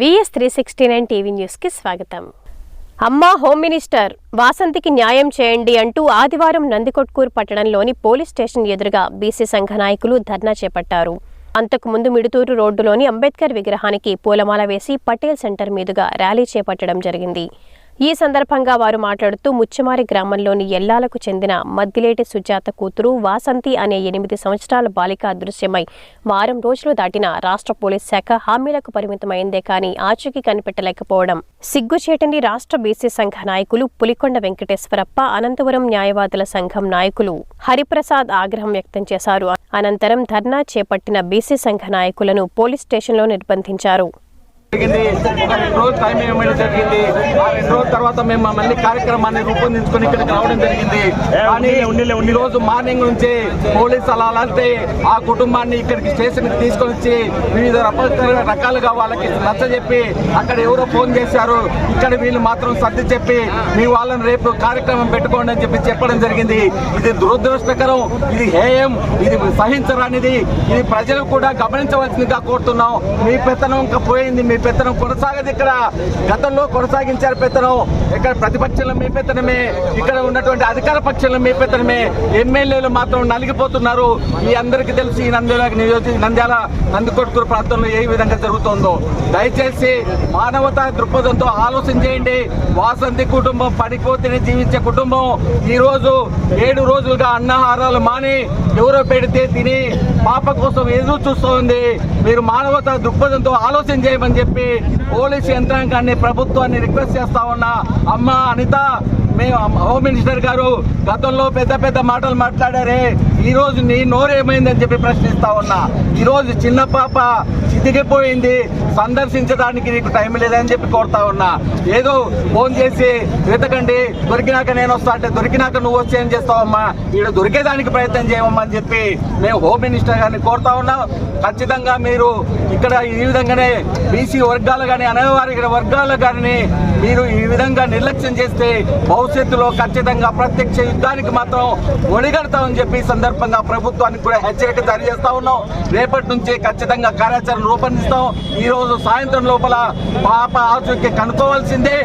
V S three sixty nine TV న్యూస్కి స్వాగతం. అమ్మా హోమ్ మినిస్టర్ వాసంతికి న్యాయం చేయండి అంటూ ఆదివారం నందికొట్కూరు పట్టణంలోని పోలీస్ స్టేషన్ ఎదురుగా బీసీ సంఘ నాయకులు ధర్నా చేపట్టారు. అంతకుముందు మిడుతూరు రోడ్డులోని అంబేద్కర్ విగ్రహానికి పూలమాల వేసి పటేల్ సెంటర్ మీదుగా ర్యాలీ చేపట్టడం జరిగింది. ఈ సందర్భంగా వారు మాట్లాడుతూ ముచ్చమారి గ్రామంలోని ఎల్లాలకు చెందిన మద్దిలేటి సుజాత కూతురు వాసంతి అనే ఎనిమిది సంవత్సరాల బాలిక అదృశ్యమై వారం రోజులు దాటిన రాష్ట్ర పోలీస్ శాఖ హామీలకు పరిమితమైందే కానీ ఆచూకీ కనిపెట్టలేకపోవడం. సిగ్గుచేటని రాష్ట్ర బీసీ సంఘ నాయకులు పులికొండ వెంకటేశ్వరప్ప అనంతపురం న్యాయవాదుల సంఘం నాయకులు హరిప్రసాద్ ఆగ్రహం వ్యక్తం చేశారు. అనంతరం ధర్నా చేపట్టిన బీసీ సంఘ నాయకులను పోలీస్ స్టేషన్లో నిర్బంధించారు. జరిగింది. ఒక రెండు రోజులు టైం ఇవ్వడం జరిగింది. ఆ రెండు రోజుల తర్వాత మేము మళ్ళీ కార్యక్రమాన్ని రూపొందించుకొని ఇక్కడికి రావడం జరిగింది. కానీ ఈ రోజు మార్నింగ్ నుంచి పోలీసు అలా అంటే ఆ కుటుంబాన్ని ఇక్కడికి స్టేషన్కి తీసుకొని వచ్చి వివిధ రకాల- రకాలుగా వాళ్ళకి నచ్చ చెప్పి అక్కడ ఎవరో ఫోన్ చేశారు. ఇక్కడ వీళ్ళు మాత్రం సర్ది చెప్పి మీ వాళ్ళని రేపు కార్యక్రమం పెట్టుకోండి అని చెప్పి చెప్పడం జరిగింది. ఇది దురదృష్టకరం. ఇది హేయం. ఇది సహించరానిది. ఇది ప్రజలు కూడా గమనించవలసిందిగా కోరుతున్నాం. మీ పెత్తనం ఇంకా పోయింది. మీ పెత్తనం కొనసాగదు ఇక్కడ. గతంలో కొనసాగించారు పెత్తనం. ఇక్కడ ప్రతిపక్షంలో మీ పెత్తనమే. ఇక్కడ ఉన్నటువంటి అధికార పక్షంలో మీ పెత్తనమే. ఎమ్మెల్యేలు మాత్రం నలిగిపోతున్నారు. ఈ అందరికీ తెలిసి ఈ నంద్యాల నియోజక నంద్యాల నందికొట్కూరు ప్రాంతంలో ఏ విధంగా జరుగుతుందో. దయచేసి మానవతా దృక్పథంతో ఆలోచన చేయండి. వాసంతి కుటుంబం పడిపోతేనే జీవించే కుటుంబం. ఈరోజు ఏడు రోజులుగా అన్నాహారాలు మాని ఎవరో పెడితే తిని పాప కోసం ఎదురు చూస్తోంది. మీరు మానవత దృక్పథంతో ఆలోచన చేయమని చెప్పి పోలీసు యంత్రాంగాన్ని ప్రభుత్వాన్ని రిక్వెస్ట్ చేస్తా ఉన్నా. అమ్మ అనిత మేము హోమ్ మినిస్టర్ గారు గతంలో పెద్ద పెద్ద మాటలు మాట్లాడారే. ఈ రోజు నీ నోరేమైందని చెప్పి ప్రశ్నిస్తా ఉన్నా. ఈ రోజు చిన్న పాప చితికిపోయింది. సందర్శించడానికి నీకు టైం లేదని చెప్పి కోరుతా ఉన్నా. ఏదో ఫోన్ చేసి వెతకండి దొరికినాక నేను వస్తా అంటే దొరికినాక నువ్వు వచ్చి ఏం చేస్తావమ్మా ఈడ దొరికేదానికి ప్రయత్నం చేయమమ్మా అని చెప్పి మేము హోమ్ మినిస్టర్ గారిని కోరుతా ఉన్నాం. ఖచ్చితంగా మీరు ఇక్కడ ఈ విధంగానే బీసీ వర్గాలు కానీ అనేవారి వర్గాలు కానీ మీరు ఈ విధంగా నిర్లక్ష్యం చేస్తే భవిష్యత్తులో ఖచ్చితంగా ప్రత్యక్ష యుద్ధానికి మాత్రం ఒడిగడతామని చెప్పి సందర్భంగా ప్రభుత్వానికి కూడా హెచ్చరిక జారీ చేస్తా ఉన్నాం. రేపటి నుంచి ఖచ్చితంగా కార్యాచరణ రూపొందిస్తాం. ఈ రోజు సాయంత్రం లోపల పాప ఆచూకీ కనుక్కోవాల్సిందే.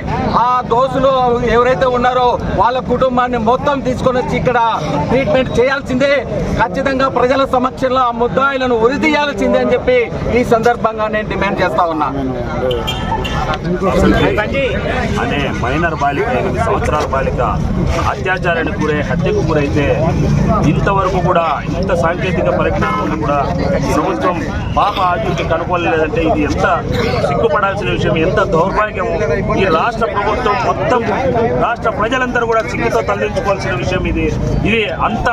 ఆ దోషులు ఎవరైతే ఉన్నారో వాళ్ళ కుటుంబాన్ని మొత్తం తీసుకొని వచ్చి ఇక్కడ ట్రీట్మెంట్ చేయాల్సిందే. ఖచ్చితంగా ప్రజల సమక్షంలో ఆ ముద్దాయిలను ఉరితీయాల్సిందే అని చెప్పి ఈ సందర్భంగా నేను డిమాండ్ చేస్తా ఉన్నా. అనే మైనర్ బాలిక ఎనిమిది సంవత్సరాల బాలిక అత్యాచారానికి గురై హత్యకు గురైతే ఇంతవరకు కూడా ఇంత సాంకేతిక పరిజ్ఞానం కూడా ప్రభుత్వం పాప ఆచూకీ కనుక్కోలేదంటే ఇది ఎంత సిగ్గుపడాల్సిన విషయం ఎంత దౌర్భాగ్యం ఈ రాష్ట్ర ప్రభుత్వం మొత్తం రాష్ట్ర ప్రజలందరూ కూడా సిగ్గుతో తరలించుకోవాల్సిన విషయం ఇది. ఇది అంత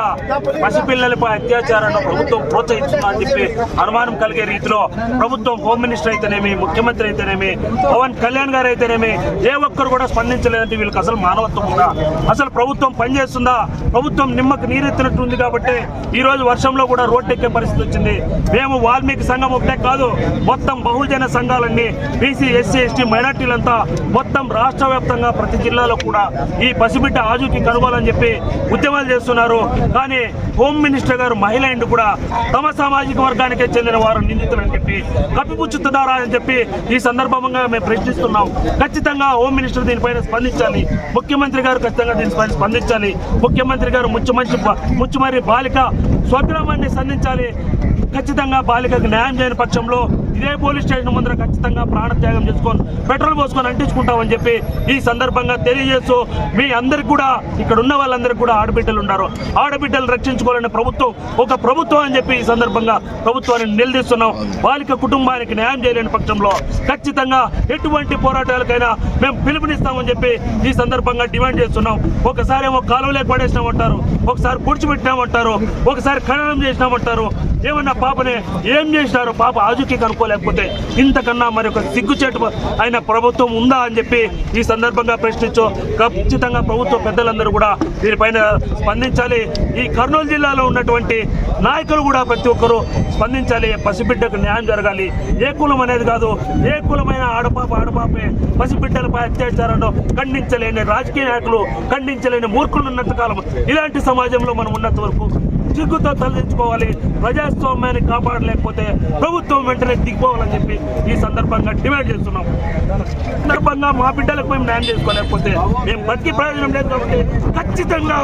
పసిపిల్లలపై అత్యాచారాన్ని ప్రభుత్వం ప్రోత్సహిస్తుందా అని చెప్పి అనుమానం కలిగే రీతిలో ప్రభుత్వం హోమ్ మినిస్టర్ అయితేనేమి ముఖ్యమంత్రి అయితేనేమి పవన్ కళ్యాణ్ గారు అయితేనేమి ఏ ఒక్కరు కూడా స్పందించలేదంటే వీళ్ళకి అసలు మానవత్వం ఉందా అసలు ప్రభుత్వం పనిచేస్తుందా? ప్రభుత్వం నిమ్మకు నీరెత్తినట్టు ఉంది కాబట్టి ఈ రోజు వర్షంలో కూడా రోడ్డు ఎక్కే పరిస్థితి వచ్చింది. మేము వాల్మీకి సంఘం ఒకటే కాదు మొత్తం బహుజన సంఘాలన్నీ బీసీ ఎస్సీ ఎస్టీ మైనార్టీలంతా మొత్తం రాష్ట్ర వ్యాప్తంగా ప్రతి జిల్లాలో కూడా ఈ పసిబిడ్డ ఆజుకి కనుగోలని చెప్పి ఉద్యమాలు చేస్తున్నారు. కానీ హోమ్ మినిస్టర్ గారు మహిళ అండ్ కూడా తమ సామాజిక వర్గానికే చెందిన వారు నిందితులని చెప్పి కప్పిపుచ్చుతున్నారా అని చెప్పి ఈ సందర్భంగా మేము ప్రశ్నిస్తున్నాం. ఖచ్చితంగా హోమ్ మినిస్టర్ దీనిపైన స్పందించాలి. ముఖ్యమంత్రి గారు ఖచ్చితంగా దీనిపై స్పందించాలి. ముఖ్యమంత్రి గారు ముచ్చుమంచి ముచ్చుమరి బాలిక స్వగ్రామాన్ని సంధించాలి. ఖచ్చితంగా బాలికకు న్యాయం చేయని పక్షంలో ఇదే పోలీస్ స్టేషన్ ముందర ఖచ్చితంగా ప్రాణత్యాగం చేసుకొని పెట్రోల్ పోసుకొని అంటించుకుంటామని చెప్పి ఈ సందర్భంగా తెలియజేస్తూ మీ అందరికి కూడా ఇక్కడ ఉన్న వాళ్ళందరికీ కూడా ఆడబిడ్డలు ఉన్నారు. ఆడబిడ్డలు రక్షించుకోవాలని ప్రభుత్వం ఒక ప్రభుత్వం అని చెప్పి ఈ సందర్భంగా ప్రభుత్వాన్ని నిలదీస్తున్నాం. బాలిక కుటుంబానికి న్యాయం చేయలేని పక్షంలో ఖచ్చితంగా ఎటువంటి పోరాటాలకైనా మేము పిలుపునిస్తామని చెప్పి ఈ సందర్భంగా డిమాండ్ చేస్తున్నాం. ఒకసారి ఏమో కాలువలే పడేసినామంటారు ఒకసారి పొడిచిపెట్టినామంటారు ఒకసారి ఖననం చేసినామంటారు. ఏమన్నా పాపనే ఏం చేసినారు? పాప ఆజుకి లేకపోతే ఇంతకన్నా మరి ఒక సిగ్గుచేటు అయిన ప్రభుత్వం ఉందా అని చెప్పి ఈ సందర్భంగా ప్రశ్నించో ఖచ్చితంగా ప్రభుత్వ పెద్దలందరూ కూడా దీనిపైన స్పందించాలి. ఈ కర్నూలు జిల్లాలో ఉన్నటువంటి నాయకులు కూడా ప్రతి ఒక్కరూ స్పందించాలి. పసిబిడ్డకు న్యాయం జరగాలి. ఏ కులం అనేది కాదు ఏ కులమైన ఆడపాప ఆడపాపే పసిబిడ్డలపై అత్యాచారాన్ని ఖండించలేని రాజకీయ నాయకులు ఖండించలేని మూర్ఖులు ఉన్నంత కాలం ఇలాంటి సమాజంలో మనం ఉన్నంత వరకు సిగ్గుతో తలదించుకోవాలి. ప్రజాస్వామ్యాన్ని కాపాడలేకపోతే ప్రభుత్వం వెంటనే దిగిపోవాలని చెప్పి ఈ సందర్భంగా డిమాండ్ చేస్తున్నాం. సందర్భంగా మా బిడ్డలకు మేము న్యాయం చేసుకోలేకపోతే మేము బతికి ప్రయోజనం లేదు కాబట్టి ఖచ్చితంగా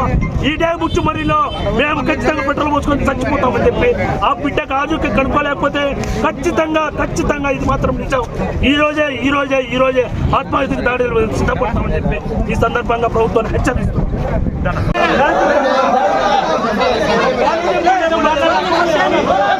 ఈ డే ఉచ్చుమరిలో మేము ఖచ్చితంగా పెట్రోల్ పోసుకొని చచ్చిపోతామని చెప్పి ఆ బిడ్డ కాజుకి కనుక్కోలేకపోతే ఖచ్చితంగా ఖచ్చితంగా ఇది మాత్రం నిజం. ఈ రోజే ఈ రోజే ఈ రోజే ఆత్మహత్యకు దాడి సిద్ధపడతామని చెప్పి ఈ సందర్భంగా ప్రభుత్వాన్ని హెచ్చరిస్తున్నాం. Thank you.